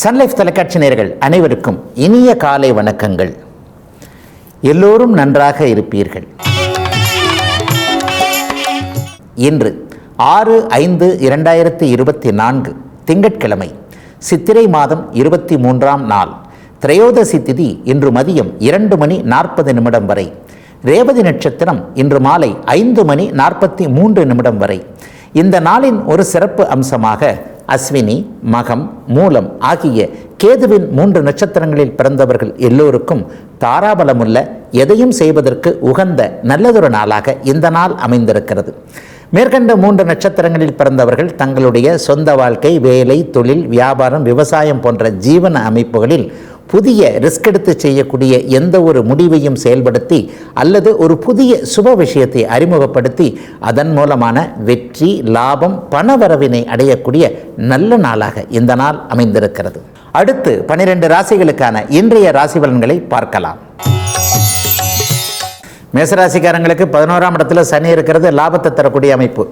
Sun Life தொலைக்காட்சி நேர்கள் அனைவருக்கும் இனிய காலை வணக்கங்கள். எல்லோரும் நன்றாக இருப்பீர்கள். இன்று ஆறு ஐந்து இரண்டாயிரத்தி இருபத்தி நான்கு திங்கட்கிழமை சித்திரை மாதம் இருபத்தி மூன்றாம் நாள். திரையோதசி திதி இன்று மதியம் இரண்டு மணி நாற்பது நிமிடம் வரை. ரேவதி நட்சத்திரம் இன்று மாலை ஐந்து மணி நாற்பத்தி மூன்று நிமிடம் வரை. இந்த நாளின் ஒரு சிறப்பு அம்சமாக அஸ்வினி மகம் மூலம் ஆகிய கேதுவின் மூன்று நட்சத்திரங்களில் பிறந்தவர்கள் எல்லோருக்கும் தாராபலமுள்ள எதையும் செய்வதற்கு உகந்த நல்லதொரு நாளாக இந்த நாள் அமைந்திருக்கிறது. மேற்கண்ட மூன்று நட்சத்திரங்களில் பிறந்தவர்கள் தங்களுடைய சொந்த வாழ்க்கை வேலை தொழில் வியாபாரம் விவசாயம் போன்ற ஜீவன அமைப்புகளில் புதிய ரிஸ்க் எடுத்து செய்யக்கூடிய எந்த ஒரு முடிவையும் செயல்படுத்தி அல்லது ஒரு புதிய சுப விஷயத்தை அறிமுகப்படுத்தி அதன் மூலமான வெற்றி லாபம் பணவரவினை அடையக்கூடிய நல்ல நாளாக இந்த நாள் அமைந்திருக்கிறது. அடுத்து பனிரெண்டு ராசிகளுக்கான இன்றைய ராசி பலன்களை பார்க்கலாம். மேசராசிக்காரங்களுக்கு பதினோராம் இடத்துல சனி இருக்கிறது லாபத்தை தரக்கூடிய அமைப்பு.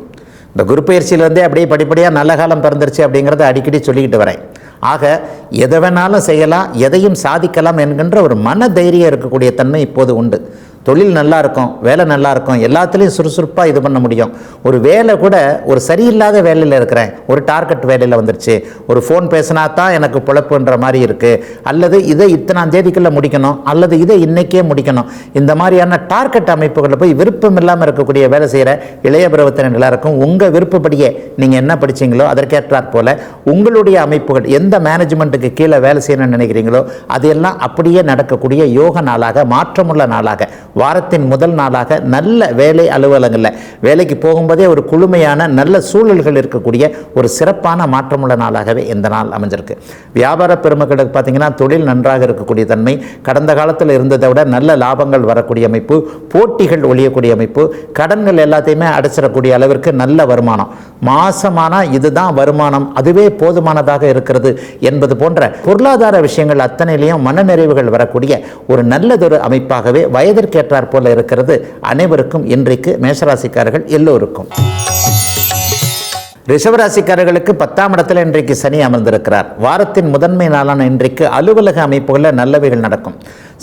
இந்த குரு பயிற்சியிலேருந்தே அப்படியே படிப்படியாக நல்ல காலம் பிறந்துருச்சு அப்படிங்கிறத அடிக்கடி சொல்லிக்கிட்டு வரேன். ஆக எதை வேணாலும் செய்யலாம் எதையும் சாதிக்கலாம் என்கின்ற ஒரு மன தைரியம் இருக்கக்கூடிய தன்மை இப்போது உண்டு. தொழில் நல்லா இருக்கும் வேலை நல்லா இருக்கும் எல்லாத்துலேயும் சுறுசுறுப்பாக இது பண்ண முடியும். ஒரு வேலை கூட ஒரு சரியில்லாத வேலையில் இருக்கிறேன் ஒரு டார்கெட் வேலையில் வந்துருச்சு ஒரு ஃபோன் பேசினா தான் எனக்கு பிழப்புன்ற மாதிரி இருக்குது அல்லது இதை இத்தனாம் தேதிக்குள்ளே முடிக்கணும் அல்லது இதை இன்றைக்கே முடிக்கணும். இந்த மாதிரியான டார்கெட் அமைப்புகளில் போய் விருப்பம் இல்லாமல் இருக்கக்கூடிய வேலை செய்கிற இளைய பருவத்தினர் எல்லாருக்கும் உங்கள் விருப்பப்படியே நீங்கள் என்ன படிச்சீங்களோ அதற்கேற்றாற் போல் உங்களுடைய அமைப்புகள் எந்த மேனேஜ்மெண்ட்டுக்கு கீழே வேலை செய்யணும்னு நினைக்கிறீங்களோ அதெல்லாம் அப்படியே நடக்கக்கூடிய யோக நாளாக மாற்றமுள்ள நாளாக வாரத்தின் முதல் நாளாக நல்ல வேலை அலுவலகங்களில் வேலைக்கு போகும்போதே ஒரு குளுமையான நல்ல சூழல்கள் இருக்கக்கூடிய ஒரு சிறப்பான மாற்றமுள்ள நாளாகவே இந்த நாள் அமைஞ்சிருக்கு. வியாபார பெருமக்களுக்கு பார்த்தீங்கன்னா தொழில் நன்றாக இருக்கக்கூடிய தன்மை கடந்த காலத்தில் இருந்ததை விட நல்ல லாபங்கள் வரக்கூடிய அமைப்பு போட்டிகள் ஒழியக்கூடிய அமைப்பு கடன்கள் எல்லாத்தையுமே அடைச்சிடக்கூடிய அளவிற்கு நல்ல வருமானம். மாசமானால் இதுதான் வருமானம் அதுவே போதுமானதாக இருக்கிறது என்பது போன்ற பொருளாதார விஷயங்கள் அத்தனையிலையும் மனநிறைவுகள் வரக்கூடிய ஒரு நல்லதொரு அமைப்பாகவே வயதிற்கு வயதிற்கேற்றாற் போல இருக்கிறது. அனைவருக்கும் இன்றைக்கு மேஷராசிக்காரர்கள் எல்லோருக்கும். ரிஷபராசிக்காரர்களுக்கு பத்தாம் இடத்துல இன்றைக்கு சனி அமர்ந்திருக்கிறார். வாரத்தின் முதன்மை நாளான இன்றைக்கு அலுவலக அமைப்புகளில் நல்லவைகள் நடக்கும்.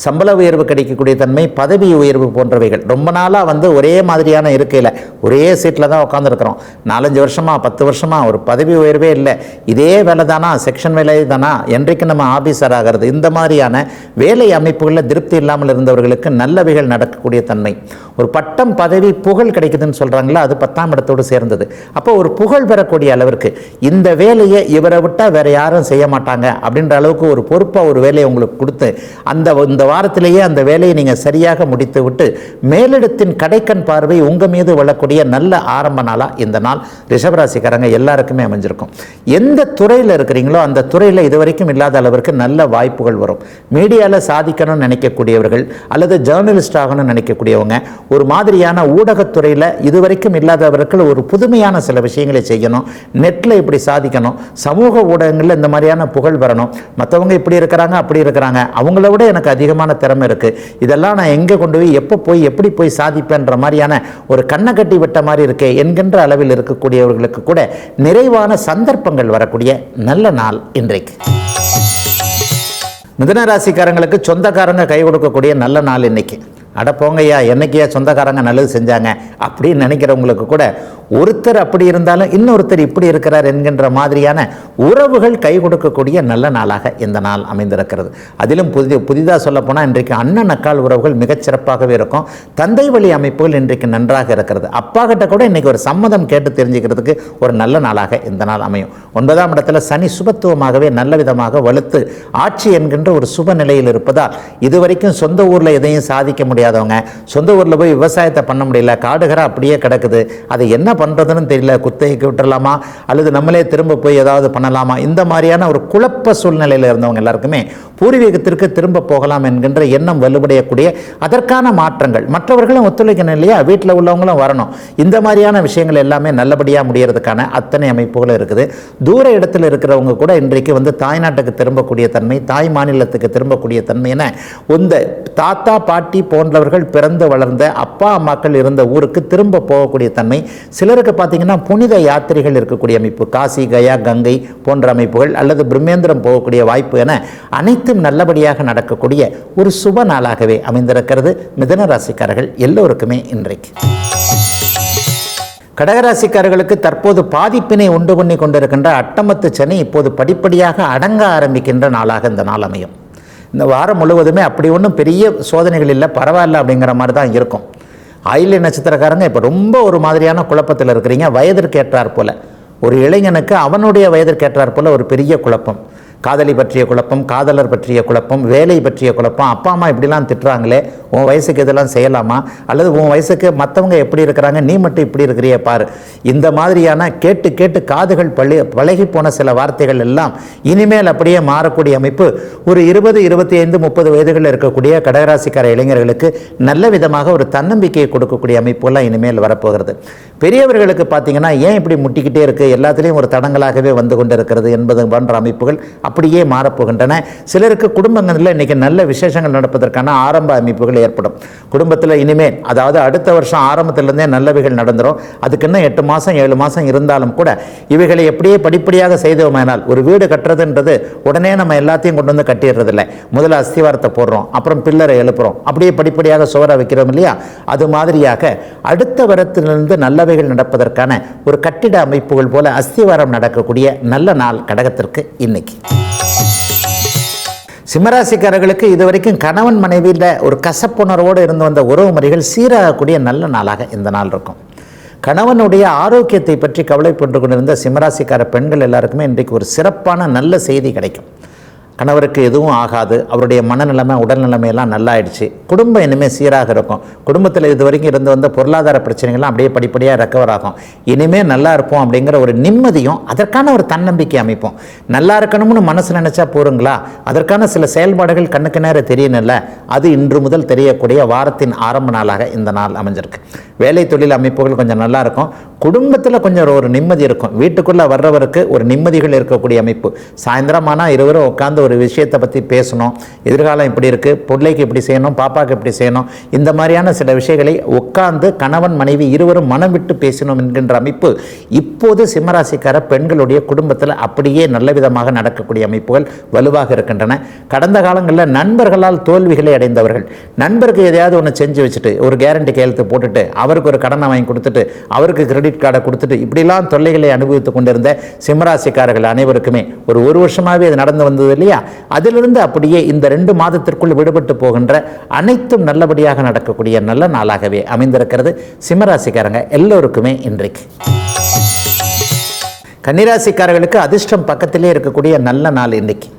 சம்பள உயர்வு கிடைக்கக்கூடிய தன்மை பதவி உயர்வு போன்றவைகள். ரொம்ப நாளாக வந்து ஒரே மாதிரியான இருக்கையில் ஒரே சீட்டில் தான் உட்காந்துருக்குறோம் நாலஞ்சு வருஷமாக பத்து வருஷமாக ஒரு பதவி உயர்வே இல்லை. இதே வேலை தானா செக்ஷன் வேலை தானா என்றைக்கு நம்ம ஆஃபீஸர் ஆகிறது? இந்த மாதிரியான வேலை அமைப்புகளில் திருப்தி இல்லாமல் இருந்தவர்களுக்கு நல்லவைகள் நடக்கக்கூடிய தன்மை. ஒரு பட்டம் பதவி புகழ் கிடைக்குதுன்னு சொல்கிறாங்களா அது பத்தாம் இடத்தோடு சேர்ந்தது. அப்போ ஒரு புகழ் வரக்கூடிய அளவிற்கு. இந்த வேலையை இவரை விட்டால் வேற யாரும் செய்ய மாட்டாங்க அப்படின்ற அளவுக்கு ஒரு பொறுப்பாக ஒரு வேலையை உங்களுக்கு கொடுத்து அந்த இந்த வாரத்திலேயே அந்த வேலையை நீங்கள் சரியாக முடித்து விட்டு மேலிடத்தின் கடைக்கண் பார்வை உங்கள் மீது வளக்கூடிய நல்ல ஆரம்ப நாளாக இந்த நாள் ரிஷபராசிக்காரங்க எல்லாருக்குமே அமைஞ்சிருக்கும். எந்த துறையில் இருக்கிறீங்களோ அந்த துறையில் இதுவரைக்கும் இல்லாத அளவிற்கு நல்ல வாய்ப்புகள் வரும். மீடியாவில் சாதிக்கணும்னு நினைக்கக்கூடியவர்கள் அல்லது ஜேர்னலிஸ்ட் ஆகணும்னு நினைக்கக்கூடியவங்க ஒரு மாதிரியான ஊடகத்துறையில் இதுவரைக்கும் இல்லாதவர்கள் ஒரு புதுமையான சில விஷயங்களை செய்ய செய்யணும். நெட்டில் இப்படி சாதிக்கணும். சமூக ஊடகங்களில் இந்த மாதிரியான புகழ் வரணும். மற்றவங்க இப்படி இருக்கிறாங்க அப்படி இருக்கிறாங்க. அவங்கள விட எனக்கு அதிகமான திறமை இருக்குது இதெல்லாம் நான் எங்கே கொண்டு போய் எப்போ போய் எப்படி போய் சாதிப்பேன்ற மாதிரியான ஒரு கண்ணை கட்டி விட்ட மாதிரி இருக்கே என்கின்ற அளவில் இருக்கக்கூடியவர்களுக்கு கூட நிறைவான சந்தர்ப்பங்கள் வரக்கூடிய நல்ல நாள் இன்றைக்கு. மிதுன ராசிக்காரங்களுக்கு சொந்தக்காரங்க கை கொடுக்கக்கூடிய நல்ல நாள் இன்னைக்கு. அட போங்கய்யா என்னைக்கையா சொந்தக்காரங்க நல்லது செஞ்சாங்க அப்படின்னு நினைக்கிறவங்களுக்கு கூட ஒருத்தர் அப்படி இருந்தாலும் இன்னொருத்தர் இப்படி இருக்கிறார் என்கின்ற மாதிரியான உறவுகள் கை கொடுக்கக்கூடிய நல்ல நாளாக இந்த நாள் அமைந்திருக்கிறது. அதிலும் புதி புதிதாக சொல்லப்போனால் இன்றைக்கு அண்ணன் அக்கால் உறவுகள் மிகச்சிறப்பாகவே இருக்கும். தந்தை வழி அமைப்புகள் இன்றைக்கு நன்றாக இருக்கிறது. அப்பா கிட்ட கூட இன்றைக்கி ஒரு சம்மதம் கேட்டு தெரிஞ்சுக்கிறதுக்கு ஒரு நல்ல நாளாக இந்த நாள் அமையும். ஒன்பதாம் இடத்துல சனி சுபத்துவமாகவே நல்ல விதமாக வலுத்து ஆட்சி என்கின்ற ஒரு சுப நிலையில் இருப்பதால் இதுவரைக்கும் சொந்த ஊரில் எதையும் சாதிக்க முடியாது முடியாதவங்க சொந்த ஊரில் போய் விவசாயத்தை பண்ண முடியல. காடுகரை அப்படியே கிடக்குது. அதை என்ன பண்ணுறதுன்னு தெரியல. குத்தகைக்கு விட்டுறலாமா? அல்லது நம்மளே திரும்ப போய் ஏதாவது பண்ணலாமா? இந்த மாதிரியான ஒரு குழப்ப சூழ்நிலையில் இருந்தவங்க எல்லாருக்குமே பூர்வீகத்திற்கு திரும்ப போகலாம் என்கின்ற எண்ணம் வலுவடையக்கூடிய அதற்கான மாற்றங்கள். மற்றவர்களும் ஒத்துழைக்கணும் இல்லையா? வீட்டில் உள்ளவங்களும் வரணும். இந்த மாதிரியான விஷயங்கள் எல்லாமே நல்லபடியாக முடியறதுக்கான அத்தனை அமைப்புகள் இருக்குது. தூர இடத்துல இருக்கிறவங்க கூட இன்றைக்கு வந்து தாய்நாட்டுக்கு திரும்பக்கூடிய தன்மை தாய் மாநிலத்துக்கு திரும்பக்கூடிய தன்மை என இந்த தாத்தா பாட்டி போன போன்றவர்கள் பிறந்து வளர்ந்த அப்பா அம்மாக்கள் இருந்த ஊருக்கு திரும்ப போகக்கூடிய தன்மை. சிலருக்கு பார்த்தீங்கன்னா புனித யாத்திரைகள் இருக்கக்கூடிய அமைப்பு. காசி கயா கங்கை போன்ற அமைப்புகள் அல்லது பிரம்மேந்திரம் போகக்கூடிய வாய்ப்பு என அனைத்தும் நல்லபடியாக நடக்கக்கூடிய ஒரு சுப நாளாகவே அமைந்திருக்கிறது. மிதன ராசிக்காரர்கள் எல்லோருக்குமே இன்றைக்கு. கடகராசிக்காரர்களுக்கு தற்போது பாதிப்பினை உண்டு பண்ணி கொண்டிருக்கின்ற அட்டமத்து சனி இப்போது படிப்படியாக அடங்க ஆரம்பிக்கின்ற நாளாக இந்த நாள் அமையும். இந்த வாரம் முழுவதுமே அப்படி ஒன்றும் பெரிய சோதனைகள் இல்லை பரவாயில்ல அப்படிங்கிற மாதிரி தான் இருக்கும். ஆயில்ய நட்சத்திரக்காரங்க இப்போ ரொம்ப ஒரு மாதிரியான குழப்பத்தில் இருக்கிறீங்க. வயதிற்கேற்றார் போல். போல ஒரு இளைஞனுக்கு அவனுடைய வயதிற்கேற்றார் போல் போல ஒரு பெரிய குழப்பம். காதலி பற்றிய குழப்பம் காதலர் பற்றிய குழப்பம் வேலை பற்றிய குழப்பம் அப்பா அம்மா இப்படிலாம் திட்டுறாங்களே உன் வயசுக்கு இதெல்லாம் செய்யலாமா? அல்லது உன் வயசுக்கு மற்றவங்க எப்படி இருக்கிறாங்க? நீ மட்டும் இப்படி இருக்கிறிய பாரு. இந்த மாதிரியான கேட்டு கேட்டு காதுகள் பழி பழகி போன சில வார்த்தைகள் எல்லாம் இனிமேல் அப்படியே மாறக்கூடிய அமைப்பு. ஒரு இருபது இருபத்தி ஐந்து முப்பது வயதுகளில் இருக்கக்கூடிய கடகராசிக்கார இளைஞர்களுக்கு நல்ல விதமாக ஒரு தன்னம்பிக்கையை கொடுக்கக்கூடிய அமைப்புலாம் இனிமேல் வரப்போகிறது. பெரியவர்களுக்கு பார்த்தீங்கன்னா ஏன் இப்படி முட்டிக்கிட்டே இருக்குது எல்லாத்துலேயும் ஒரு தடங்களாகவே வந்து கொண்டு இருக்கிறது என்பது போன்ற அமைப்புகள் அப்படியே மாறப்போகின்றன. சிலருக்கு குடும்பங்களில் இன்றைக்கி நல்ல விசேஷங்கள் நடப்பதற்கான ஆரம்ப அமைப்புகள் ஏற்படும். குடும்பத்தில் இனிமேல் அதாவது அடுத்த வருஷம் ஆரம்பத்திலேருந்தே நல்லவைகள் நடந்துடும் அதுக்கு இன்னும் எட்டு மாதம் ஏழு மாதம் இருந்தாலும் கூட இவைகளை எப்படியே படிப்படியாக செய்தோமானால் ஒரு வீடு கட்டுறதுன்றது உடனே நம்ம எல்லாத்தையும் கொண்டு வந்து கட்டிடுறதில்ல. முதல்ல அஸ்திவாரத்தை போடுறோம் அப்புறம் பில்லரை எழுப்புறோம். அப்படியே படிப்படியாக சுவரை வைக்கிறோம் இல்லையா? அது மாதிரியாக அடுத்த வரத்திலிருந்து நல்லவைகள் நடப்பதற்கான ஒரு கட்டிட அமைப்புகள் போல அஸ்திவாரம் நடக்கக்கூடிய நல்ல நாள் கடகத்திற்கு இன்னைக்கு. சிம்மராசிக்காரர்களுக்கு இதுவரைக்கும் கணவன் மனைவியில் ஒரு கசப்புணர்வோடு இருந்து வந்த உறவு முறைகள் சீராகக்கூடிய நல்ல நாளாக இந்த நாள் இருக்கும். கணவனுடைய ஆரோக்கியத்தை பற்றி கவலைப்பட்டு கொண்டிருந்த சிம்மராசிக்கார பெண்கள் எல்லாருக்குமே இன்றைக்கு ஒரு சிறப்பான நல்ல செய்தி கிடைக்கும். கணவருக்கு எதுவும் ஆகாது அவருடைய மனநிலைமை உடல் நிலைமையெல்லாம் நல்லாயிடுச்சு. குடும்பம் இனிமேல் சீராக இருக்கும். குடும்பத்தில் இது வரைக்கும் இருந்து வந்த பொருளாதார பிரச்சனைகள்லாம் அப்படியே படிப்படியாக ரெக்கவர் ஆகும். இனிமேல் நல்லா இருப்போம் அப்படிங்கிற ஒரு நிம்மதியும் அதற்கான ஒரு தன்னம்பிக்கை அமைப்போம். நல்லா இருக்கணும்னு மனசு நினச்சா போருங்களா? அதற்கான சில செயல்பாடுகள் கண்ணுக்கு நேரம் தெரியணும்ல? அது இன்று முதல் தெரியக்கூடிய வாரத்தின் ஆரம்ப நாளாக இந்த நாள் அமைஞ்சிருக்கு. வேலை தொழில் அமைப்புகள் கொஞ்சம் நல்லா இருக்கும். குடும்பத்தில் கொஞ்சம் ஒரு நிம்மதி இருக்கும். வீட்டுக்குள்ளே வர்றவருக்கு ஒரு நிம்மதிகள் இருக்கக்கூடிய அமைப்பு. சாயந்தரமானால் இருவரும் உட்காந்து ஒரு விஷயத்தை பற்றி பேசணும். எதிர்காலம் இப்படி இருக்குது பிள்ளைக்கு இப்படி செய்யணும். பாப்பாவுக்கு இப்படி செய்யணும். இந்த மாதிரியான சில விஷயங்களை உட்கார்ந்து கணவன் மனைவி இருவரும் மனம் விட்டு பேசணும் என்கின்ற அமைப்பு இப்போது சிம்மராசிக்கார பெண்களுடைய குடும்பத்தில் அப்படியே நல்ல விதமாக நடக்கக்கூடிய அமைப்புகள் வலுவாக இருக்கின்றன. கடந்த காலங்களில் நண்பர்களால் தோல்விகளை அடைந்தவர்கள். நண்பருக்கு எதையாவது ஒன்று செஞ்சு வச்சுட்டு ஒரு கேரண்டி கையெழுத்து போட்டுட்டு அவருக்கு ஒரு கடனை வாங்கி கொடுத்துட்டு அவருக்கு கிரெடிட் கிரெடிட் கார்டை கொடுத்துட்டு இப்படிலாம் தொல்லைகளை அனுபவித்து கொண்டிருந்த சிம்மராசிக்காரர்கள் அனைவருக்குமே ஒரு ஒரு வருஷமாகவே அது நடந்து வந்தது இல்லையா? அதிலிருந்து அப்படியே இந்த ரெண்டு மாதத்திற்குள் விடுபட்டு போகின்ற அனைத்தும் நல்லபடியாக நடக்கக்கூடிய நல்ல நாளாகவே அமைந்திருக்கிறது சிம்மராசிக்காரங்க எல்லோருக்குமே இன்றைக்கு. கன்னிராசிக்காரர்களுக்கு அதிர்ஷ்டம் பக்கத்திலே இருக்கக்கூடிய நல்ல நாள் இன்னைக்கு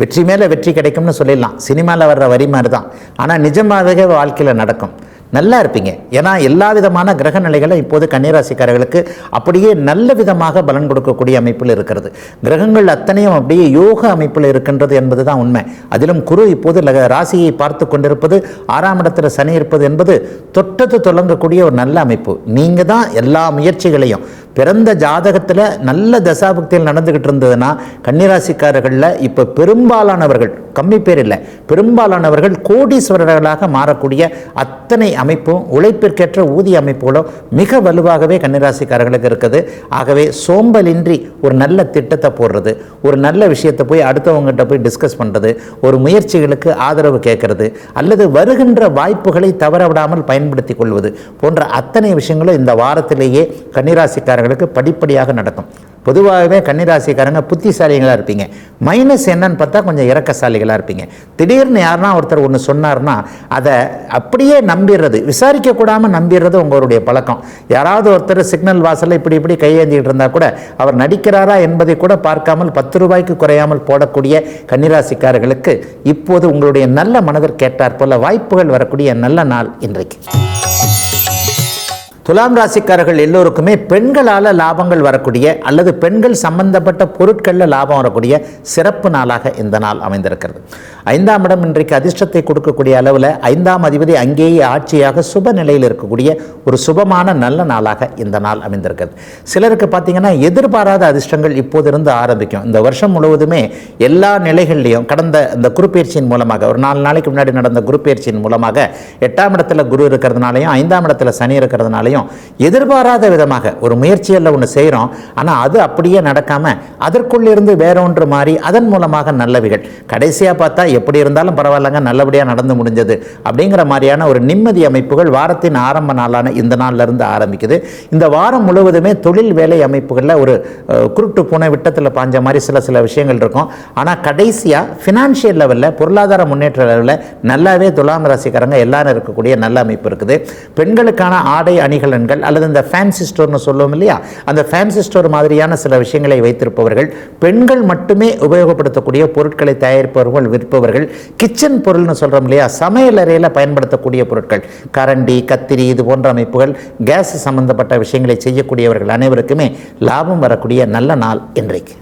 வெற்றி மேலே வெற்றி கிடைக்கும்னு சொல்லிடலாம். சினிமாவில் வர்ற வரி மாதிரி தான் ஆனால் நிஜமாகவே வாழ்க்கையில் நடக்கும். நல்லா இருப்பீங்க. ஏன்னா எல்லா விதமான கிரக நிலைகளும் இப்போது கன்னிராசிக்காரர்களுக்கு அப்படியே நல்ல விதமாக பலன் கொடுக்கக்கூடிய அமைப்பில் இருக்கிறது. கிரகங்கள் அத்தனையும் அப்படியே யோக அமைப்பில் இருக்கின்றது என்பது தான் உண்மை. அதிலும் குரு இப்போது ராசியை பார்த்து கொண்டிருப்பது ஆறாம் இடத்துல சனி இருப்பது என்பது தொட்டது தொடங்கக்கூடிய ஒரு நல்ல அமைப்பு. நீங்கள் தான் எல்லா முயற்சிகளையும் பிறந்த ஜாதகத்தில் நல்ல தசாபக்தியில் நடந்துக்கிட்டு இருந்ததுன்னா கன்னிராசிக்காரர்களில் இப்போ பெரும்பாலானவர்கள் கம்மி பேர் இல்லை பெரும்பாலானவர்கள் கோடீஸ்வரர்களாக மாறக்கூடிய அத்தனை அமைப்பும் உழைப்பிற்கேற்ற ஊதிய அமைப்புகளும் மிக வலுவாகவே கன்னிராசிக்காரர்களுக்கு இருக்குது. ஆகவே சோம்பலின்றி ஒரு நல்ல திட்டத்தை போடுறது ஒரு நல்ல விஷயத்தை போய் அடுத்தவங்ககிட்ட போய் டிஸ்கஸ் பண்ணுறது ஒரு முயற்சிகளுக்கு ஆதரவு கேட்கறது அல்லது வருகின்ற வாய்ப்புகளை தவற விடாமல் பயன்படுத்தி கொள்வது போன்ற அத்தனை விஷயங்களும் இந்த வாரத்திலேயே கன்னிராசிக்காரர்கள் கன்னிராசிக்காரர்களுக்கு படிப்படியாக நடக்கும். பொதுவாகவே கன்னிராசிக்காரங்க புத்திசாலிகளாக இருப்பீங்க. மைனஸ் என்னன்னு பார்த்தா கொஞ்சம் இறக்கசாலிகளாக இருப்பீங்க. திடீர்னு யாருன்னா ஒருத்தர் ஒன்று சொன்னார்னா அதை அப்படியே நம்பிடுறது. விசாரிக்க கூடாமல் நம்பிடுறது உங்களுடைய பழக்கம். யாராவது ஒருத்தர் சிக்னல் வாசலில் இப்படி இப்படி கையேந்திக்கிட்டு இருந்தால் கூட அவர் நடிக்கிறாரா என்பதை கூட பார்க்காமல் பத்து ரூபாய்க்கு குறையாமல் போடக்கூடிய கன்னிராசிக்காரர்களுக்கு இப்போது உங்களுடைய நல்ல மனதர் கேட்டார் போல வாய்ப்புகள் வரக்கூடிய நல்ல நாள் இன்றைக்கு. துலாம் ராசிக்காரர்கள் எல்லோருக்குமே பெண்களால் லாபங்கள் வரக்கூடிய அல்லது பெண்கள் சம்பந்தப்பட்ட பொருட்களில் லாபம் வரக்கூடிய சிறப்பு நாளாக இந்த நாள் அமைந்திருக்கிறது. ஐந்தாம் இடம் இன்றைக்கு அதிர்ஷ்டத்தை கொடுக்கக்கூடிய அளவில் ஐந்தாம் அதிபதி அங்கேயே ஆட்சியாக சுப நிலையில் இருக்கக்கூடிய ஒரு சுபமான நல்ல நாளாக இந்த நாள் அமைந்திருக்கிறது. சிலருக்கு பார்த்தீங்கன்னா எதிர்பாராத அதிர்ஷ்டங்கள் இப்போதிருந்து ஆரம்பிக்கும். இந்த வருஷம் முழுவதுமே எல்லா நிலைகள்லையும் கடந்த இந்த குருப்பெயர்ச்சியின் மூலமாக ஒரு நாலு நாளைக்கு முன்னாடி நடந்த குருப்பெயர்ச்சியின் மூலமாக எட்டாம் இடத்துல குரு இருக்கிறதுனாலையும் ஐந்தாம் இடத்துல சனி இருக்கிறதுனாலையும் எதிர்பாராத விதமாக ஒரு முயற்சியில் ஒன்று செய்கிறோம் ஆனால் அது அப்படியே நடக்காமல் அதற்குள்ளிருந்து வேற ஒன்று மாறி அதன் மூலமாக நல்லவைகள். கடைசியாக பார்த்தா எப்படி இருந்தாலும் பரவாயில்லங்க நல்லபடியாக நடந்து முடிஞ்சது அப்படிங்கிற மாதிரியான ஒரு நிம்மதி அமைப்புகள் வாரத்தின் ஆரம்ப நாளான இந்த நாளிலிருந்து ஆரம்பிக்குது. இந்த வாரம் முழுவதுமே தொழில் வேலை அமைப்புகளில் ஒரு குருட்டு பூனை விட்டத்தில் பாஞ்ச மாதிரி சில சில விஷயங்கள் இருக்கும். ஆனால் கடைசியாக ஃபினான்ஷியல் லெவலில் பொருளாதார முன்னேற்ற லெவலில் நல்லாவே துலாம் ராசிக்காரங்க எல்லாரும் இருக்கக்கூடிய நல்ல அமைப்பு இருக்குது. பெண்களுக்கான ஆடை அணிகள் அணிகலன்கள் அல்லது இந்த ஃபேன்சி ஸ்டோர்னு சொல்லுவோம் இல்லையா? அந்த ஃபேன்சி ஸ்டோர் மாதிரியான சில விஷயங்களை வைத்திருப்பவர்கள் பெண்கள் மட்டுமே உபயோகப்படுத்தக்கூடிய பொருட்களை தயாரிப்பவர்கள் விற்பவர்கள் கிச்சன் பொருள்னு சொல்கிறோம் இல்லையா? சமையல் அறையில் பயன்படுத்தக்கூடிய பொருட்கள் கரண்டி கத்திரி இது போன்ற அமைப்புகள் கேஸ் சம்பந்தப்பட்ட விஷயங்களை செய்யக்கூடியவர்கள் அனைவருக்குமே லாபம் வரக்கூடிய நல்ல நாள் இன்றைக்கு.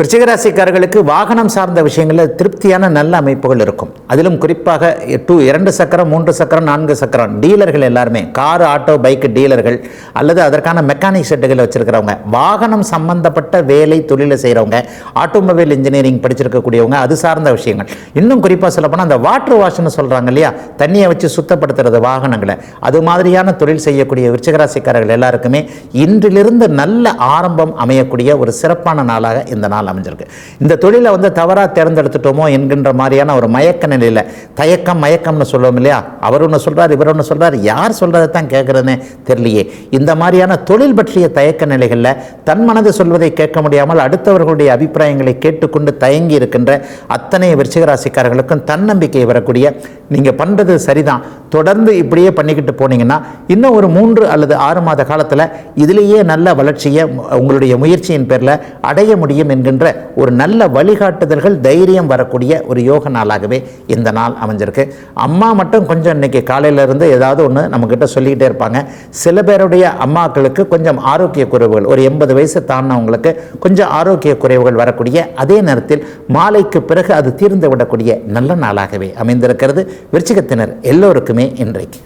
விருச்சிகராசிக்காரர்களுக்கு வாகனம் சார்ந்த விஷயங்களில் திருப்தியான நல்ல அமைப்புகள் இருக்கும். அதிலும் குறிப்பாக டூ இரண்டு சக்கரம் மூன்று சக்கரம் நான்கு சக்கரம். டீலர்கள் எல்லாருமே கார் ஆட்டோ பைக்கு டீலர்கள் அல்லது அதற்கான மெக்கானிக் செட்டுகளை வச்சுருக்கிறவங்க. வாகனம் சம்பந்தப்பட்ட வேலை தொழிலை செய்கிறவங்க ஆட்டோமொபைல் இன்ஜினியரிங் படிச்சிருக்கக்கூடியவங்க அது சார்ந்த விஷயங்கள். இன்னும் குறிப்பாக சொல்லப்போனால் அந்த வாட்டர் வாஷ்னு சொல்கிறாங்க இல்லையா? தண்ணியை வச்சு சுத்தப்படுத்துறது வாகனங்களை. அது மாதிரியான தொழில் செய்யக்கூடிய விருச்சிகராசிக்காரர்கள் எல்லாருக்குமே இன்றிலிருந்து நல்ல ஆரம்பம் அமையக்கூடிய ஒரு சிறப்பான நாளாக இந்த நாள் அமைஞ்சிருக்கு. இந்த தொழிலை வந்து தவறாக தேர்ந்தெடுத்துட்டோமோ என்கின்ற மாதிரியான ஒரு மயக்க நிலையில் தயக்கம் மயக்கம்னு சொல்லுவோம் இல்லையா? அவர் ஒன்று சொல்கிறார் இவர் ஒன்று சொல்கிறார் யார் சொல்கிறத தான் கேட்குறதுன்னு தெரியலையே. இந்த மாதிரியான தொழில் பற்றிய தயக்க நிலைகளில் தன் மனது சொல்வதை கேட்க முடியாமல் அடுத்தவர்களுடைய அபிப்பிராயங்களை கேட்டுக்கொண்டு தயங்கி இருக்கின்ற அத்தனை விருச்சிகராசிக்காரர்களுக்கும் தன்னம்பிக்கை வரக்கூடிய நீங்கள் பண்ணுறது சரிதான். தொடர்ந்து இப்படியே பண்ணிக்கிட்டு போனீங்கன்னா இன்னும் ஒரு மூன்று அல்லது ஆறு மாத காலத்தில் இதிலேயே நல்ல வளர்ச்சியை உங்களுடைய முயற்சியின் பேரில் அடைய முடியும் என்கின்ற ஒரு நல்ல வழிகாட்டுதல்கள் தைரியம் வரக்கூடிய ஒரு யோக நாளாகவே இந்த நாள் அமைஞ்சிருக்கு. அம்மா மட்டும் கொஞ்சம் இன்னைக்கு காலையிலேருந்து ஏதாவது ஒன்று நம்மக்கிட்ட சொல்லிக்கிட்டே இருப்பாங்க. சில பேருடைய அம்மாக்களுக்கு கொஞ்சம் ஆரோக்கிய குறைவுகள் ஒரு எண்பது வயசு தாண்டினவங்களுக்கு கொஞ்சம் ஆரோக்கிய குறைவுகள் வரக்கூடிய அதே நேரத்தில் மாலைக்கு பிறகு அது தீர்ந்து விடக்கூடிய நல்ல நாளாகவே அமைந்திருக்கிறது. விருச்சிகத்தினர் எல்லோருக்குமே இன்றைக்கு.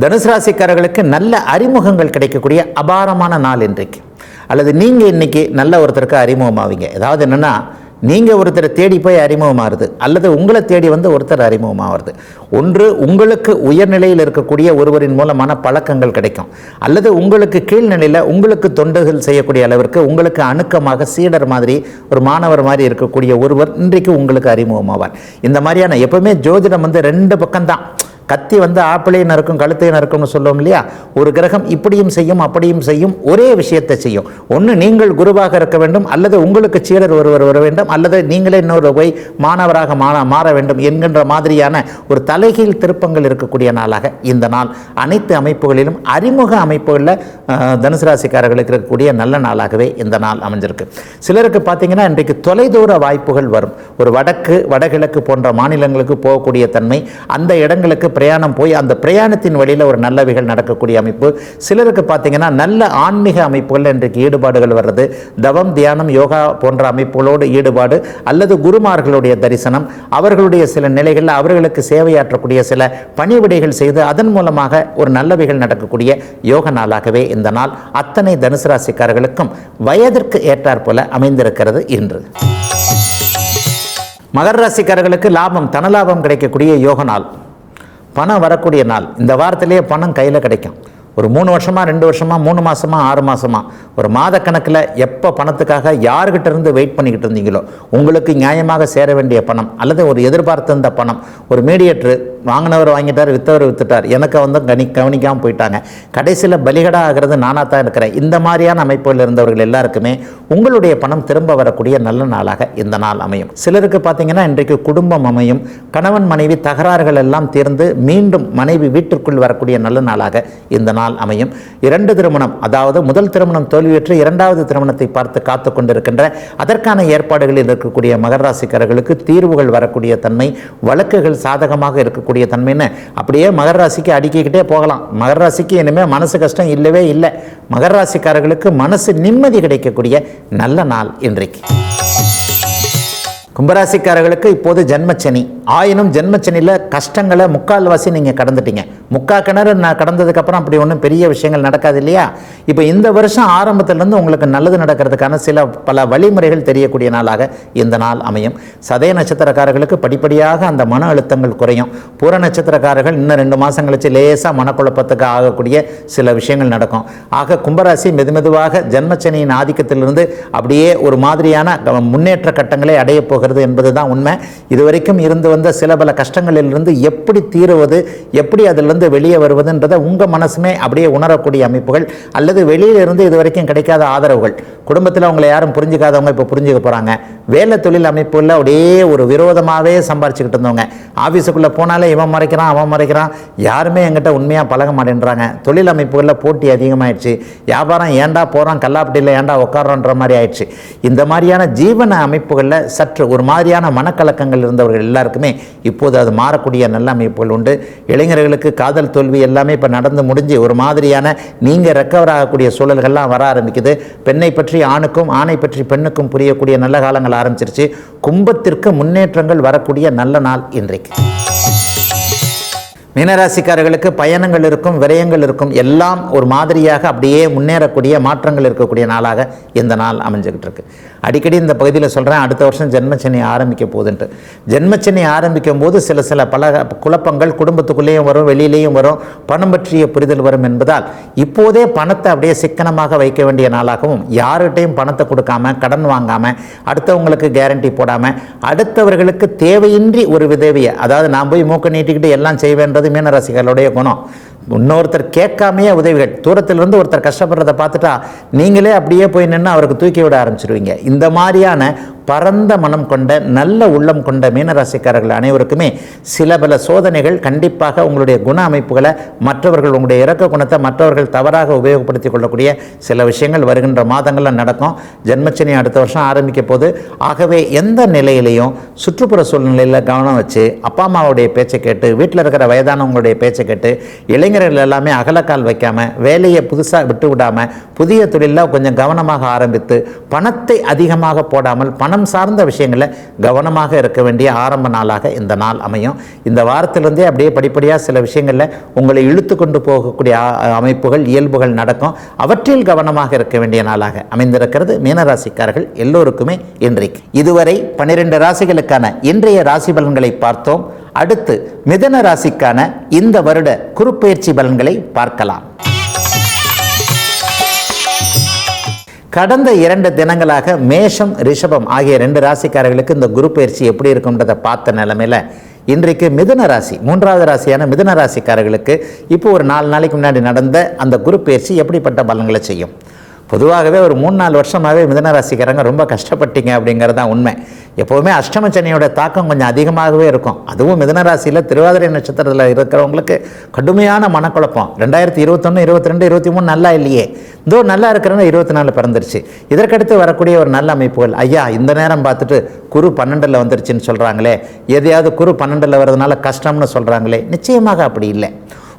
தனுசு ராசிக்காரர்களுக்கு நல்ல அறிமுகங்கள் கிடைக்கக்கூடிய அபாரமான நாள் இன்றைக்கு. அல்லது நீங்கள் இன்னைக்கு நல்ல ஒருத்தருக்கு அறிமுகமாவீங்க. ஏதாவது என்னென்னா நீங்கள் ஒருத்தரை தேடி போய் அறிமுகமாகுது அல்லது உங்களை தேடி வந்து ஒருத்தர் அறிமுகமாகிறது ஒன்று உங்களுக்கு உயர்நிலையில் இருக்கக்கூடிய ஒருவரின் மூலமான பழக்கங்கள் கிடைக்கும். அல்லது உங்களுக்கு கீழ்நிலையில் உங்களுக்கு தொண்டுகள் செய்யக்கூடிய அளவிற்கு உங்களுக்கு அணுக்கமாக சீடர் மாதிரி ஒரு மாணவர் மாதிரி இருக்கக்கூடிய ஒருவர் இன்றைக்கு உங்களுக்கு அறிமுகமாவார் இந்த மாதிரியான எப்பவுமே ஜோதிடம் வந்து ரெண்டு பக்கம்தான். கத்தி வந்து ஆப்பிளையும் நறுக்கும் கழுத்தையும் நறுக்கும்னு சொல்லுவோம் இல்லையா? ஒரு கிரகம் இப்படியும் செய்யும் அப்படியும் செய்யும் ஒரே விஷயத்தை செய்யும். ஒன்று நீங்கள் குருவாக இருக்க வேண்டும் அல்லது உங்களுக்கு சீடர் ஒருவர் வர வேண்டும் அல்லது நீங்களே இன்னொரு போய் மாணவராக மாற மாற வேண்டும் என்கின்ற மாதிரியான ஒரு தலைகீழ் திருப்பங்கள் இருக்கக்கூடிய நாளாக இந்த நாள். அனைத்து அமைப்புகளிலும் அறிமுக அமைப்புகளில் தனுசு ராசிக்காரர்களுக்கு இருக்கக்கூடிய நல்ல நாளாகவே இந்த நாள் அமைஞ்சிருக்கு. சிலருக்கு பார்த்தீங்கன்னா இன்றைக்கு தொலைதூர வாய்ப்புகள் வரும். ஒரு வடக்கு வடகிழக்கு போன்ற மாநிலங்களுக்கு போகக்கூடிய தன்மை அந்த இடங்களுக்கு பிரயாணம் போய் அந்த பிரயாணத்தின் வழியில் ஒரு நல்லவைகள் நடக்கக்கூடிய அமைப்பு. சிலருக்கு பார்த்தீங்கன்னா நல்ல ஆன்மீக அமைப்புகள் இன்றைக்கு ஈடுபாடுகள் வர்றது. தவம் தியானம் யோகா போன்ற அமைப்புகளோடு ஈடுபாடு அல்லது குருமார்களுடைய தரிசனம். அவர்களுடைய சில நிலைகளில் அவர்களுக்கு சேவையாற்றக்கூடிய சில பணிவிடைகள் செய்து அதன் மூலமாக ஒரு நல்லவைகள் நடக்கக்கூடிய யோக நாளாகவே இந்த நாள் அத்தனை தனுசு ராசிக்காரர்களுக்கும் வயதிற்கு ஏற்றாற்போல அமைந்திருக்கிறது இன்று. மகர ராசிக்காரர்களுக்கு லாபம் தனலாபம் கிடைக்கக்கூடிய யோக நாள். பணம் வரக்கூடிய நாள். இந்த வாரத்திலேயே பணம் கையில் கிடைக்கும். ஒரு மூணு வருஷமாக ரெண்டு வருஷமாக மூணு மாதமாக ஆறு மாதமாக ஒரு மாத கணக்கில் எப்போ பணத்துக்காக யார்கிட்ட இருந்து வெயிட் பண்ணிக்கிட்டு இருந்தீங்களோ உங்களுக்கு நியாயமாக சேர வேண்டிய பணம் அல்லது ஒரு எதிர்பார்த்திருந்த பணம் ஒரு மீடியேட்டர் வாங்கினவர் வாங்கிட்டார் விற்றவர் வித்துட்டார். எனக்கு வந்து கனி கவனிக்காமல் போயிட்டாங்க. கடைசியில் பலிகடா ஆகிறது நானாக தான் இருக்கிறேன். இந்த மாதிரியான அமைப்புகள் இருந்தவர்கள் எல்லாருக்குமே உங்களுடைய பணம் திரும்ப வரக்கூடிய நல்ல நாளாக இந்த நாள் அமையும். சிலருக்கு பார்த்தீங்கன்னா இன்றைக்கு குடும்பம் அமையும். கணவன் மனைவி தகராறுகள் எல்லாம் தீர்ந்து மீண்டும் மனைவி வீட்டிற்குள் வரக்கூடிய நல்ல நாளாக இந்த நாள் அமையும். இரண்டு திருமணம் அதாவது முதல் திருமணம் தோல்வியுற்று இரண்டாவது திருமணத்தை பார்த்து காத்து கொண்டிருக்கின்ற அதற்கான ஏற்பாடுகளில் இருக்கக்கூடிய மகராசிக்காரர்களுக்கு தீர்வுகள் வரக்கூடிய தன்மை வழக்குகள் சாதகமாக இருக்கக்கூடிய இருக்கக்கூடிய தன்மைன்னு அப்படியே மகர ராசிக்கு அடுக்கிக்கிட்டே போகலாம். மகர ராசிக்கு இனிமேல் மனசு கஷ்டம் இல்லவே இல்லை. மகர ராசிக்காரர்களுக்கு மனசு நிம்மதி கிடைக்கக்கூடிய நல்ல நாள் இன்றைக்கு. கும்பராசிக்காரர்களுக்கு இப்போது ஜென்மச்சனி. ஆயினும் ஜென்மச்சனியில் கஷ்டங்களை முக்கால்வாசி நீங்கள் கடந்துட்டீங்க. முக்கா கிணறு நான் கடந்ததுக்கப்புறம் அப்படி ஒன்றும் பெரிய விஷயங்கள் நடக்காது இல்லையா? இப்போ இந்த வருஷம் ஆரம்பத்திலேருந்து உங்களுக்கு நல்லது நடக்கிறதுக்கான சில பல வழிமுறைகள் தெரியக்கூடிய நாளாக இந்த நாள் அமையும். சதய நட்சத்திரக்காரர்களுக்கு படிப்படியாக அந்த மன அழுத்தங்கள் குறையும். பூர நட்சத்திரக்காரர்கள் இன்னும் ரெண்டு மாதம் கழிச்சு லேசாக மனக்குழப்பத்துக்கு ஆகக்கூடிய சில விஷயங்கள் நடக்கும். ஆக கும்பராசி மெதுமெதுவாக ஜென்மச்சனியின் ஆதிக்கத்திலிருந்து அப்படியே ஒரு மாதிரியான முன்னேற்ற கட்டங்களை அடைய போகிறது என்பது தான் உண்மை. இதுவரைக்கும் இருந்து வந்த சில பல கஷ்டங்களிலிருந்து எப்படி தீருவது எப்படி அதிலிருந்து வெளியே வருவதுன்றதை உங்கள் மனசுமே அப்படியே உணரக்கூடிய அமைப்புகள். அல்லது வெளியிலிருந்து இதுவரைக்கும் கிடைக்காத ஆதரவுகள். குடும்பத்தில் அவங்களை யாரும் புரிஞ்சுக்காதவங்க இப்போ புரிஞ்சுக்க போகிறாங்க வேலை தொழில் அமைப்புகளில் அப்படியே ஒரு விரோதமாகவே சம்பாரிச்சுக்கிட்டு இருந்தவங்க. ஆஃபீஸுக்குள்ளே போனாலே இவன் மறைக்கிறான் அவன் மறைக்கிறான். யாருமே எங்கிட்ட உண்மையாக பழக மாட்டேன்றாங்க. தொழில் அமைப்புகளில் போட்டி அதிகமாகிடுச்சு வியாபாரம் ஏண்டா போகிறான் கல்லாப்பட்டியில் ஏண்டா உட்காரோன்ற மாதிரி ஆயிடுச்சு. இந்த மாதிரியான ஜீவன அமைப்புகளில் சற்று ஒரு மாதிரியான மனக்கலக்கங்கள் இருந்தவர்கள் எல்லாருக்குமே இப்போது அது மாறக்கூடிய நல்ல அமைப்புகள் உண்டு. இளைஞர்களுக்கு காதல் தோல்வி எல்லாமே இப்போ நடந்து முடிஞ்சு ஒரு மாதிரியான நீங்கள் ரெக்கவர் ஆகக்கூடிய சூழல்கள்லாம் வர ஆரம்பிக்குது. பெண்ணை பற்றி ஆணுக்கும் ஆணை பற்றி பெண்ணுக்கும் புரியக்கூடிய நல்ல காலங்கள் ஆரம்பிச்சிருச்சு. கும்பத்திற்கு முன்னேற்றங்கள் வரக்கூடிய நல்ல நாள் இன்றைக்கு. மீனராசிக்காரர்களுக்கு பயணங்கள் இருக்கும் விரயங்கள் இருக்கும் எல்லாம் ஒரு மாதிரியாக அப்படியே முன்னேறக்கூடிய மாற்றங்கள் இருக்கக்கூடிய நாளாக இந்த நாள் அமைஞ்சுக்கிட்டு இருக்கு. அடிக்கடி இந்த பகுதியில் சொல்கிறேன் அடுத்த வருஷம் ஜென்மச்சனி ஆரம்பிக்க போகுதுன்ட்டு. ஜென்மச்சனி ஆரம்பிக்கும் போது சில சில பல குழப்பங்கள் குடும்பத்துக்குள்ளேயும் வரும் வெளியிலேயும் வரும் பணம் பற்றிய புரிதல் வரும் என்பதால் இப்போதே பணத்தை அப்படியே சிக்கனமாக வைக்க வேண்டிய நாளாகவும் யார்கிட்டையும் பணத்தை கொடுக்காம கடன் வாங்காமல் அடுத்தவங்களுக்கு கேரண்டி போடாமல் அடுத்தவர்களுக்கு தேவையின்றி ஒரு உதவியை அதாவது நான் போய் மூக்க நீட்டிக்கிட்டு எல்லாம் செய்வேன்றது மீனராசிகளுடைய குணம். இன்னொருத்தர் கேட்காமையே உதவிகள். தூரத்திலிருந்து ஒருத்தர் கஷ்டப்படுறதை பார்த்துட்டா நீங்களே அப்படியே போய் நின்று அவருக்கு தூக்கி விட ஆரம்பிச்சிருவீங்க. இந்த மாதிரியான பரந்த மனம் கொண்ட நல்ல உள்ளம் கொண்ட மீனராசிக்காரர்கள் அனைவருக்குமே சில பல சோதனைகள் கண்டிப்பாக உங்களுடைய குண அமைப்புகளை மற்றவர்கள் உங்களுடைய இறக்க குணத்தை மற்றவர்கள் தவறாக உபயோகப்படுத்தி கொள்ளக்கூடிய சில விஷயங்கள் வருகின்ற மாதங்களில் நடக்கும். ஜென்மச்சனி அடுத்த வருஷம் ஆரம்பிக்க போது ஆகவே எந்த நிலையிலையும் சுற்றுப்புற சூழ்நிலையில் கவனம் வச்சு அப்பா அம்மாவுடைய பேச்சை கேட்டு வீட்டில் இருக்கிற வயதானவங்களுடைய பேச்சை கேட்டு இளைஞர்கள் எல்லாமே அகலக்கால் வைக்காமல் வேலையை புதுசாக விட்டு விடாமல் புதிய தொழிலில் கொஞ்சம் கவனமாக ஆரம்பித்து பணத்தை அதிகமாக போடாமல் பண பணம் சார்ந்த விஷயங்களில் கவனமாக இருக்க வேண்டிய ஆரம்ப நாளாக இந்த நாள் அமையும். இந்த வாரத்திலிருந்தே அப்படியே படிப்படியாக சில விஷயங்களில் உங்களை இழுத்து கொண்டு போகக்கூடிய அமைப்புகள் இயல்புகள் நடக்கும். அவற்றில் கவனமாக இருக்க வேண்டிய நாளாக அமைந்திருக்கிறது. மீனராசிக்காரர்கள் எல்லோருக்குமே இன்றைக்கு. இதுவரை பன்னிரண்டு ராசிகளுக்கான இன்றைய ராசி பலன்களை பார்த்தோம். அடுத்து மிதன ராசிக்கான இந்த வருட குறுப்பெயர்ச்சி பலன்களை பார்க்கலாம். கடந்த இரண்டு தினங்களாக மேஷம் ரிஷபம் ஆகிய ரெண்டு ராசிக்காரர்களுக்கு இந்த குரு பயிற்சி எப்படி இருக்குன்றதை பார்த்த நிலமையில இன்றைக்கு மிதுன ராசி மூன்றாவது ராசியான மிதுன ராசிக்காரர்களுக்கு இப்போ ஒரு நாலு நாளைக்கு முன்னாடி நடந்த அந்த குரு பயிற்சி எப்படிப்பட்ட பலன்களை செய்யும்? பொதுவாகவே ஒரு மூணு நாலு வருஷமாகவே மிதனராசிக்காரங்க ரொம்ப கஷ்டப்பட்டீங்க அப்படிங்கிறது தான் உண்மை. எப்போவுமே அஷ்டம சனியோட தாக்கம் கொஞ்சம் அதிகமாகவே இருக்கும். அதுவும் மிதனராசியில் திருவாதிரை நட்சத்திரத்தில் இருக்கிறவங்களுக்கு கடுமையான மனக்குழப்பம். ரெண்டாயிரத்தி இருபத்தொன்று இருபத்தி ரெண்டு இருபத்தி மூணு நல்லா இல்லையே. இதோ நல்லா இருக்கிறவங்க இருபத்தி நாலு பிறந்துருச்சு. இதற்கடுத்து வரக்கூடிய ஒரு நல்ல அமைப்புகள். ஐயா இந்த நேரம் பார்த்துட்டு குரு பன்னெண்டில் வந்துருச்சுன்னு சொல்கிறாங்களே எதையாவது குரு பன்னெண்டில் வர்றதுனால கஷ்டம்னு சொல்கிறாங்களே நிச்சயமாக அப்படி இல்லை.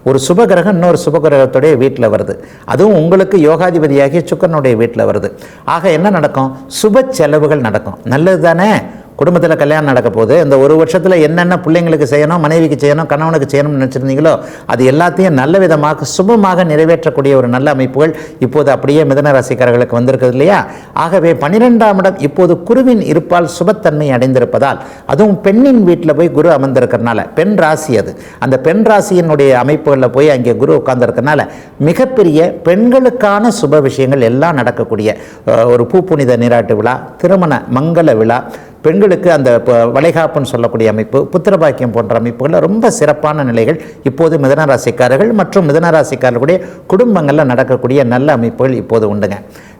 ஒரு சுபகிரகம் இன்னொரு சுபகிரகத்துடைய வீட்டில் வருது. அதுவும் உங்களுக்கு யோகாதிபதியாகிய சுக்கரனுடைய வீட்டில் வருது. ஆக என்ன நடக்கும்? சுப செலவுகள் நடக்கும். நல்லது தானே குடும்பத்தில் கல்யாணம் நடக்க போகுது இந்த ஒரு வருஷத்தில் என்னென்ன பிள்ளைங்களுக்கு செய்யணும் மனைவிக்கு செய்யணும் கணவனுக்கு செய்யணும்னு நினச்சிருந்தீங்களோ அது எல்லாத்தையும் நல்ல விதமாக சுபமாக நிறைவேற்றக்கூடிய ஒரு நல்ல அமைப்புகள் இப்போது அப்படியே மிதன ராசிக்காரர்களுக்கு வந்திருக்குது இல்லையா? ஆகவே பன்னிரெண்டாம் இடம் இப்போது குருவின் இருப்பால் சுபத்தன்மை அடைந்திருப்பதால் அதுவும் பெண்ணின் வீட்டில் போய் குரு அமர்ந்திருக்கிறனால பெண் ராசி அது. அந்த பெண் ராசியினுடைய அமைப்புகளில் போய் அங்கே குரு உட்கார்ந்துருக்கனால மிகப்பெரிய பெண்களுக்கான சுப விஷயங்கள் எல்லாம் நடக்கக்கூடிய ஒரு பூ புனித நீராட்டு விழா திருமண மங்கள விழா பெண்களுக்கு அந்த வளைகாப்புன்னு சொல்லக்கூடிய அமைப்பு புத்திரபாக்கியம் போன்ற அமைப்புகளில் ரொம்ப சிறப்பான நிலைகள் இப்போது மிதனராசிக்காரர்கள் மற்றும் மிதனராசிக்காரர்களுடைய குடும்பங்களில் நடக்கக்கூடிய நல்ல அமைப்புகள் இப்போது உண்டுங்க.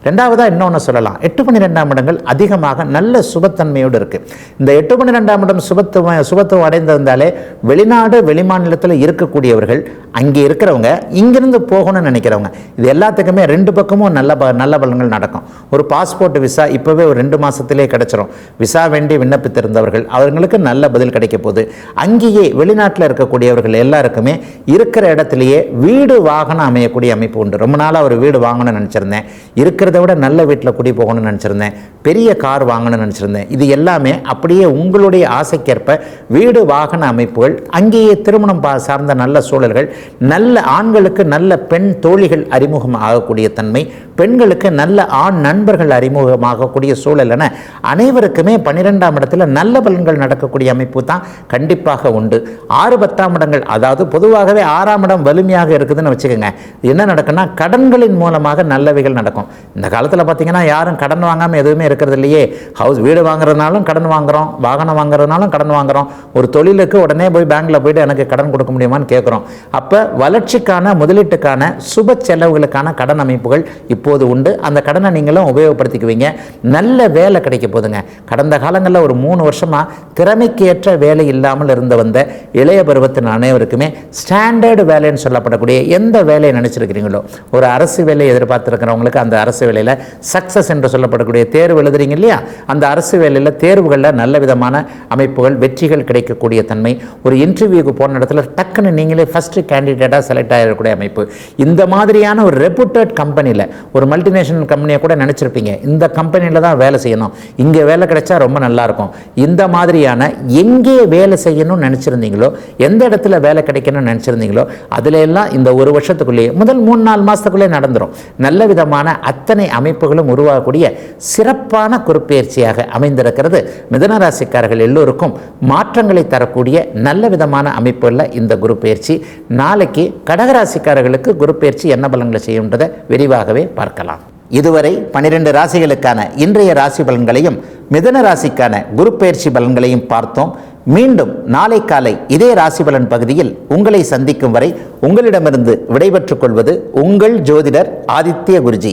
ரெண்டாவதாக இன்னொன்று சொல்லலாம். எட்டு பன்னிரெண்டாம் இடங்கள் அதிகமாக நல்ல சுபத்தன்மையோடு இருக்குது இந்த எட்டு பன்னிரெண்டாம் இடம் சுபத்துவம் சுபத்துவம் அடைந்திருந்தாலே வெளிநாடு வெளிமாநிலத்தில் இருக்கக்கூடியவர்கள் அங்கே இருக்கிறவங்க இங்கிருந்து போகணும்னு நினைக்கிறவங்க இது எல்லாத்துக்குமே ரெண்டு பக்கமும் நல்ல ப நல்ல பலன்கள் நடக்கும். ஒரு பாஸ்போர்ட் விசா இப்போவே ஒரு ரெண்டு மாதத்திலே கிடச்சிரும். விசா வேண்டி விண்ணப்பித்திருந்தவர்கள் அவர்களுக்கு நல்ல பதில் கிடைக்க போகுது. அங்கேயே வெளிநாட்டில் இருக்கக்கூடியவர்கள் எல்லாருக்குமே இருக்கிற இடத்துலையே வீடு வாகனம் அமையக்கூடிய அமைப்பு உண்டு. ரொம்ப நாளாக ஒரு வீடு வாங்கணும்னு நினச்சிருந்தேன். இருக்கிறது விட நல்ல வீட்டில் குடி போகணும்னு நினச்சிருந்தேன். பெரிய கார் வாங்கணும்னு நினச்சிருந்தேன். இது எல்லாமே அப்படியே உங்களுடைய ஆசைக்கேற்ப வீடு வாகன அமைப்புகள் அங்கேயே திருமணம் பா சார்ந்த நல்ல சூழல்கள் நல்ல ஆண்களுக்கு நல்ல பெண் தோழிகள் அறிமுகம் ஆகக்கூடிய தன்மை பெண்களுக்கு நல்ல ஆண் நண்பர்கள் அறிமுகமாகக்கூடிய சூழல் என அனைவருக்குமே பன்னிரெண்டாம் இடத்துல நல்ல பலன்கள் நடக்கக்கூடிய அமைப்பு தான் கண்டிப்பாக உண்டு. ஆறு பத்தாம் இடங்கள் அதாவது பொதுவாகவே ஆறாம் இடம் வலிமையாக இருக்குதுன்னு வச்சுக்கோங்க. என்ன நடக்குன்னா கடன்களின் மூலமாக நல்லவைகள் நடக்கும். இந்த காலத்தில் பார்த்தீங்கன்னா யாரும் கடன் வாங்காமல் எதுவுமே இருக்கிறது இல்லையே. ஹவுஸ் வீடு வாங்குறதுனாலும் கடன் வாங்குறோம் வாகனம் வாங்குறதுனாலும் கடன் வாங்குறோம். ஒரு தொழிலுக்கு உடனே போய் பேங்க்கில் போயிட்டு எனக்கு கடன் கொடுக்க முடியுமான்னு கேட்குறோம் அப்போ வளர்ச்சிக்கான முதலீட்டுக்கான சுப செலவுகளுக்கான கடன் அமைப்புகள் இப்போது உண்டு. அந்த கடனை நீங்களும் உபயோகப்படுத்திக்குவீங்க. நல்ல வேலை கிடைக்க போதுங்க. கடந்த காலங்களில் ஒரு மூணு வருஷமாக திறமைக்கு ஏற்ற வேலை இல்லாமல் இருந்து வந்த இளைய பருவத்தின் அனைவருக்குமே ஸ்டாண்டர்டு வேலைன்னு சொல்லப்படக்கூடிய எந்த வேலையை நினச்சிருக்கிறீங்களோ ஒரு அரசு வேலையை எதிர்பார்த்துருக்கிறவங்களுக்கு அந்த அரசு வேலையில் சக்ஸஸ் என்று சொல்லப்படக்கூடிய தேர்வு எழுதுறீங்க இல்லையா? அந்த அரசு வேலையில் தேர்வுகளில் நல்ல விதமான அமைப்புகள் வெற்றிகள் கிடைக்கக்கூடிய தன்மை. ஒரு இன்டர்வியூக்கு போன இடத்துல டக்குன்னு நீங்களே ஃபஸ்ட்டு கேண்டிடேட்டாக செலக்ட் ஆகிடக்கூடிய அமைப்பு. இந்த மாதிரியான ஒரு ரெப்யூட்டட் கம்பெனியில் ஒரு மல்டிநேஷனல் கம்பெனியை கூட நினச்சிருப்பீங்க. இந்த கம்பெனியில் தான் வேலை செய்யணும். இங்கே வேலை கிடைச்சா ரொம்ப நல்லாயிருக்கும் இந்த மாதிரியான எங்கே வேலை செய்யணும்னு நினச்சிருந்தீங்களோ எந்த இடத்துல வேலை கிடைக்கணும்னு நினச்சிருந்தீங்களோ அதில் எல்லாம் இந்த ஒரு வருஷத்துக்குள்ளேயே முதல் மூணு நாலு மாதத்துக்குள்ளேயே நடந்துடும் நல்ல விதமான அத்தனை அமைப்புகளும் உருவாகக்கூடிய சிறப்பான குறுப்பெயர்ச்சியாக அமைந்திருக்கிறது. மிதன ராசிக்காரர்கள் எல்லோருக்கும் மாற்றங்களை தரக்கூடிய நல்ல விதமான அமைப்புகளில் இந்த குரு பயிற்சி நாளைக்கு கடகராசிக்காரர்களுக்கு குரு பயிற்சி என்ன பலன்களை செய்யுன்றதை விரிவாகவே பார்க்கலாம். இதுவரை பனிரெண்டு ராசிகளுக்கான இன்றைய ராசி பலன்களையும் மிதன ராசிக்கான குரு பயிற்சி பலன்களையும் பார்த்தோம். மீண்டும் நாளை காலை இதே ராசி பலன் பகுதியில் உங்களை சந்திக்கும் வரை உங்களிடமிருந்து விடைபெற்றுக் கொள்வது உங்கள் ஜோதிடர் ஆதித்ய குருஜி.